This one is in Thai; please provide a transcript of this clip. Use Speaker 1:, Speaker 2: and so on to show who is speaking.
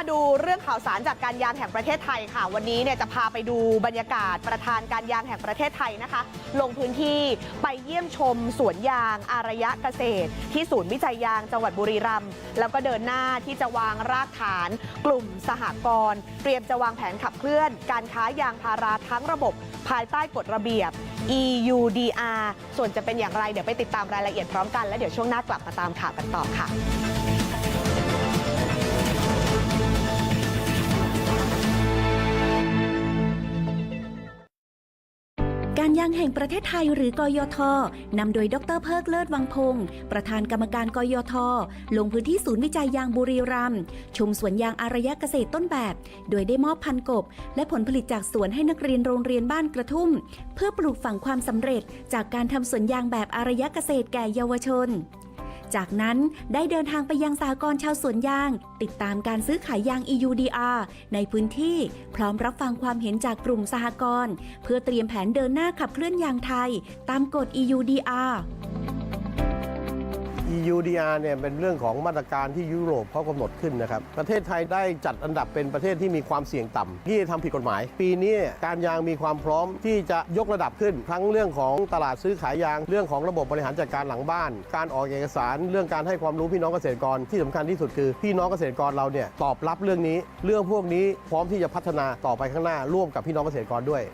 Speaker 1: มาดูเรื่องข่าวสารจากการยางแห่งประเทศไทยค่ะ วันนี้เนี่ยจะพาไปดูบรรยากาศประธานการยางแห่งประเทศไทยนะคะ ลงพื้นที่ไปเยี่ยมชมสวนยางอารยะเกษตร ที่ศูนย์วิจัยยางจังหวัดบุรีรัมย์แล้วก็เดินหน้าที่จะวางรากฐาน กลุ่มสหกรณ์เตรียมจะวางแผนขับเคลื่อน การค้ายางพาราทั้งระบบ ภายใต้กฎระเบียบ EUDR ส่วนจะเป็นอย่างไรเดี๋ยวไปติดตามรายละเอียดพร้อมกัน แล้วเดี๋ยวช่วงหน้ากลับมาตามข่าวกันต่อค่ะ
Speaker 2: การยางแห่งประเทศไทยหรือกยทนำโดยดรเพิกเลิศวังพงศ์ประธานกรรมการกยท ลงพื้นที่ศูนย์วิจัยยางบุรีรัมย์ชมสวนยางอารยะเกษตรต้นแบบ โดยได้มอบพันกบ และผลผลิตจากสวนให้นักเรียนโรงเรียนบ้านกระทุ่ม เพื่อปลูกฝังความสำเร็จจากการทำสวนยางแบบอารยะเกษตรแก่เยาวชน จากนั้นได้เดินทางไปยังสากรชาวสวนยาง ติดตามการซื้อขายยาง EUDR ในพื้นที่พร้อมรับฟังความเห็นจากกลุ่มสหกรณ์เพื่อเตรียมแผนเดินหน้าขับเคลื่อนยางไทย ตามกฎ EUDR
Speaker 3: EUDR เนี่ยเป็นเรื่องของมาตรการที่ยุโรปเขากำหนดขึ้นนะครับ ประเทศไทยได้จัดอันดับเป็นประเทศที่มีความเสี่ยงต่ำที่ทำผิดกฎหมาย ปีนี้การยางมีความพร้อมที่จะยกระดับขึ้น ทั้งเรื่องของตลาดซื้อขายยาง เรื่องของระบบบริหารจัดการหลังบ้าน การออกเอกสาร เรื่องการให้ความรู้พี่น้องเกษตรกรที่สำคัญที่สุดคือพี่น้องเกษตรกรเราเนี่ยตอบรับเรื่องนี้ เรื่องพวกนี้พร้อมที่จะพัฒนาต่อไปข้างหน้าร่วมกับพี่น้องเกษตรกรด้วย